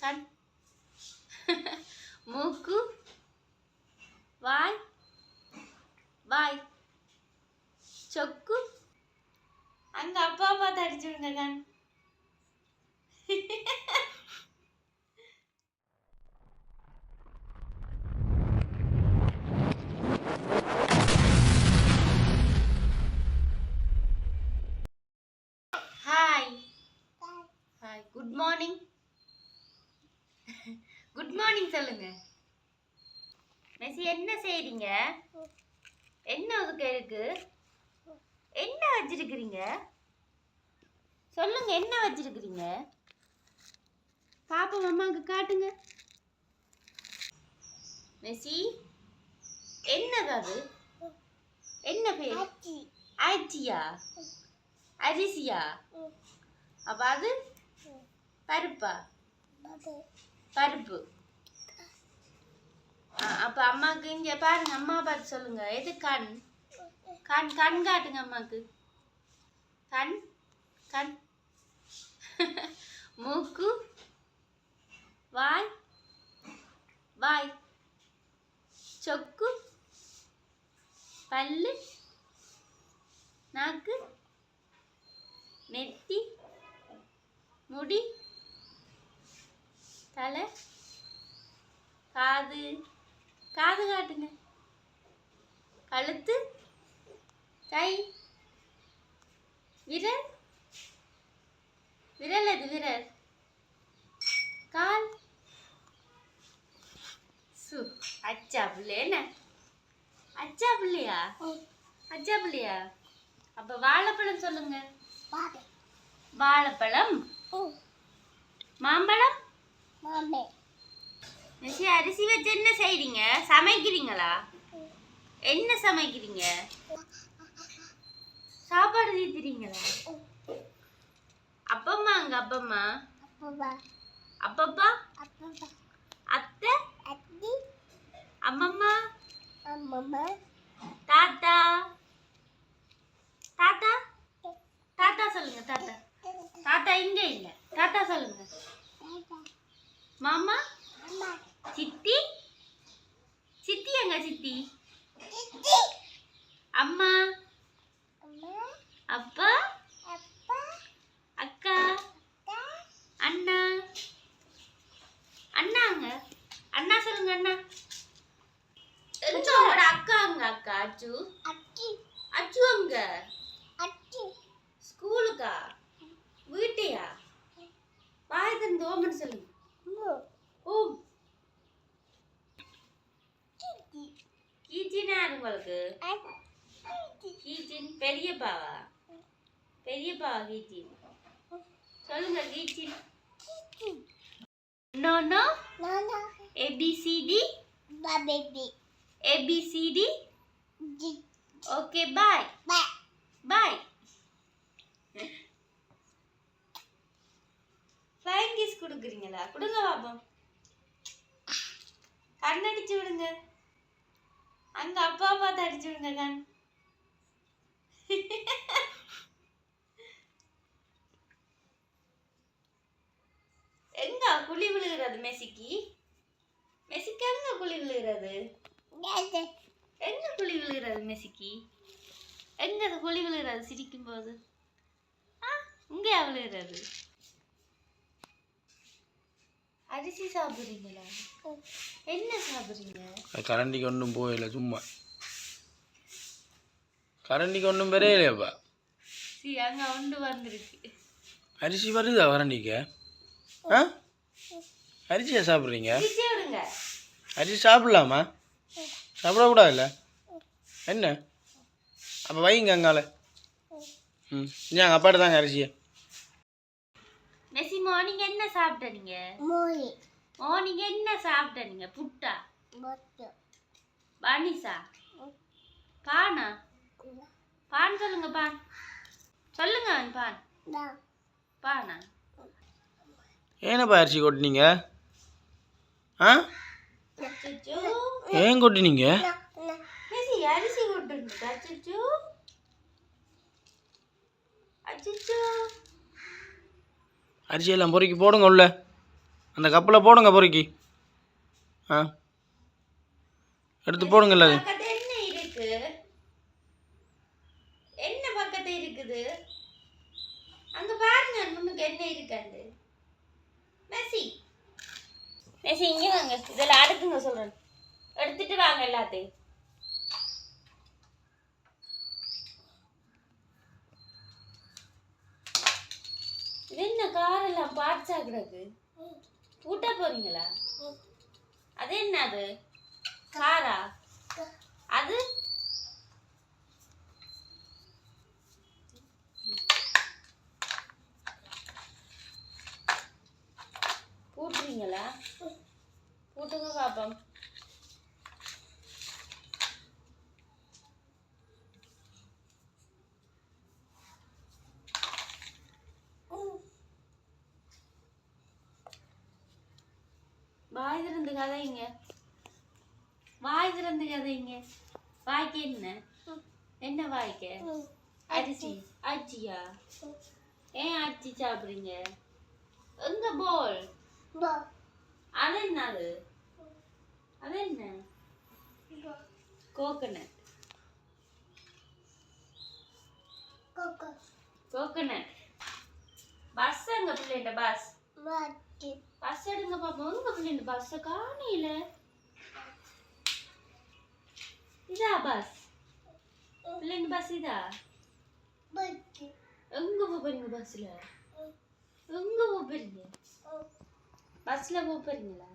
கண் மூக்கு வாய் வாய் சொக்கு அங்க அப்பா அப்பா அடிச்சு விடுங்க கண் hi hi good morning good morning சொல்லுங்க. மெஸ்ஸி என்ன செய்றீங்க? என்ன ஒதுக்க இருக்கு? என்ன வச்சிருக்கிறீங்க? சொல்லுங்க என்ன வச்சிருக்கிறீங்க? பாப்பா அம்மாவுக்கு காட்டுங்க. மெஸ்ஸி என்னது அது? என்ன பேர்? அரிசியா? அரிசியா அப்ப அது? பருப்பா? பருப்பு. அப்போ அம்மாவுக்கு இங்கே பாருங்க அம்மா பார்த்து சொல்லுங்க. எது கண்? கண் கண் காட்டுங்க அம்மாவுக்கு கண் கண். மூக்கு வாய் வாய். சொக்கு பல்லு நாக்கு நெத்தி முடி தலை. காது. காது காட்டுங்க. கழுத்து. கை. விரல். விரல் எது? விரல். கால். சு. அச்சா பிள்ளைய அச்சா பிள்ளையா? அச்சா பிள்ளையா? அப்ப வாழைப்பழம் சொல்லுங்க. வாழைப்பழம்? மாம்பழம்? நிஷி அரிசி வச்சு என்ன செய்றீங்க? சமைக்கிறீங்களா? என்ன சமைக்கிறீங்க? சாப்பாடு தீத்துறீங்களா? அப்பம்மா அங்க அப்பம்மா? அப்பப்பா. அத்தை? அம்மம்மா. தாத்தா? அக்கா அச்சு அச்சு அங்க ஸ்கூலுக்கா வீட்டையா வாய் தந்து ஓமன் சொல்லுங்க ஓம் கீச்சினா யாரு உங்களுக்கு கீச்சின் பெரியப்பாவா பெரியப்பாவா கீச்சின் சொல்லுங்க kitchen no no A B C D A B C D Okay bye bye flying kiss கொடுக்குறீங்களா? கொடுங்க பாப்போம். கண்ணடிச்சு விடுங்க. அங்க அப்பா பார்த்து அடிச்சு விடுங்க கண். எங்க குழி விழுகிறது மெசிக்கு? மெசிக்கு எங்க குழி விழுகிறது? விழுகிறது மெசிக்கு எங்க அது குழி விழுகிறது சிரிக்கும் போது ஆ இங்கேயா விழுகிறது அரிசி சாப்பிடுறீங்களா? என்ன சாப்பிடுறீங்க? கரண்டிக்கு ஒன்றும் போயில சும்மா. கரண்டிக்கு ஒன்றும் பெரியலையாப்பா சி அங்க ஒன்று வந்திருக்கு. அரிசி வருதா கரண்டிக்கு? ஆ? அரிசியா சாப்பிட்றீங்க? அரிசி சாப்பிடலாமா? சாப்பிடக்கூடாதுல்ல? என்ன? அப்போ வைங்க அங்கால. ம் ஏன் அப்பாட்ட தாங்க அரிசியை. மெஸ்ஸி மார்னிங் என்ன சாப்பிட்ட நீங்க? மார்னிங் என்ன சாப்பிட்ட நீங்க? புட்டா? பானிசா? பானா? பான் சொல்லுங்க பான். சொல்லுங்க பான். பானா? ஏனப்பா அரிசி கொட்டினீங்க? ஆ? ஏன் கொட்டினீங்க? அரிசி கொட்டுங்க அச்சச்சோ. அச்சச்சோ. அரிசியெல்லாம் பொறுக்கி போடுங்க உள்ள அந்த கப்பில் போடுங்க பொறுக்கி. ஆ. எடுத்து போடுங்க இல்லை அது என்ன இருக்கு? என்ன பக்கத்து இருக்குது? அங்க பாருங்க முன்னுக்கு என்ன இருக்காண்டு மெஸ்ஸி. மெஸ்ஸி இங்க வாங்க. இதெல்லாம் அடுக்குங்க சொல்றேன் எடுத்துட்டு வாங்க எல்லாத்தையும். இது என்ன காரெல்லாம் பார்ட்ஸா கிடக்கு ஊட்ட போறீங்களா? அது என்ன அது? காரா? அது? பூட்டுறீங்களா பூட்டுங்க பாப்போம் வாய் திறந்து கதைங்க. வாய் திறந்து கதைங்க. வாய்க்கு என்ன? என்ன வாய்க்க? அரிசி. அரிசியா ஏன் அரிசி சாப்பிடுறீங்க? எங்க போல் அது என்ன அது அது என்ன கோகனட் கோகனட் பஸ் எங்க பிள்ளைண்ட பஸ் பஸ் எடுங்க பாப்போம். உங்க பிள்ளைண்ட பஸ் காணியில இதா பஸ். பிள்ளைங்க பஸ் இதா? எங்க போறீங்க பஸ்ல எங்க போறீங்க? பஸ்ல போறீங்களா?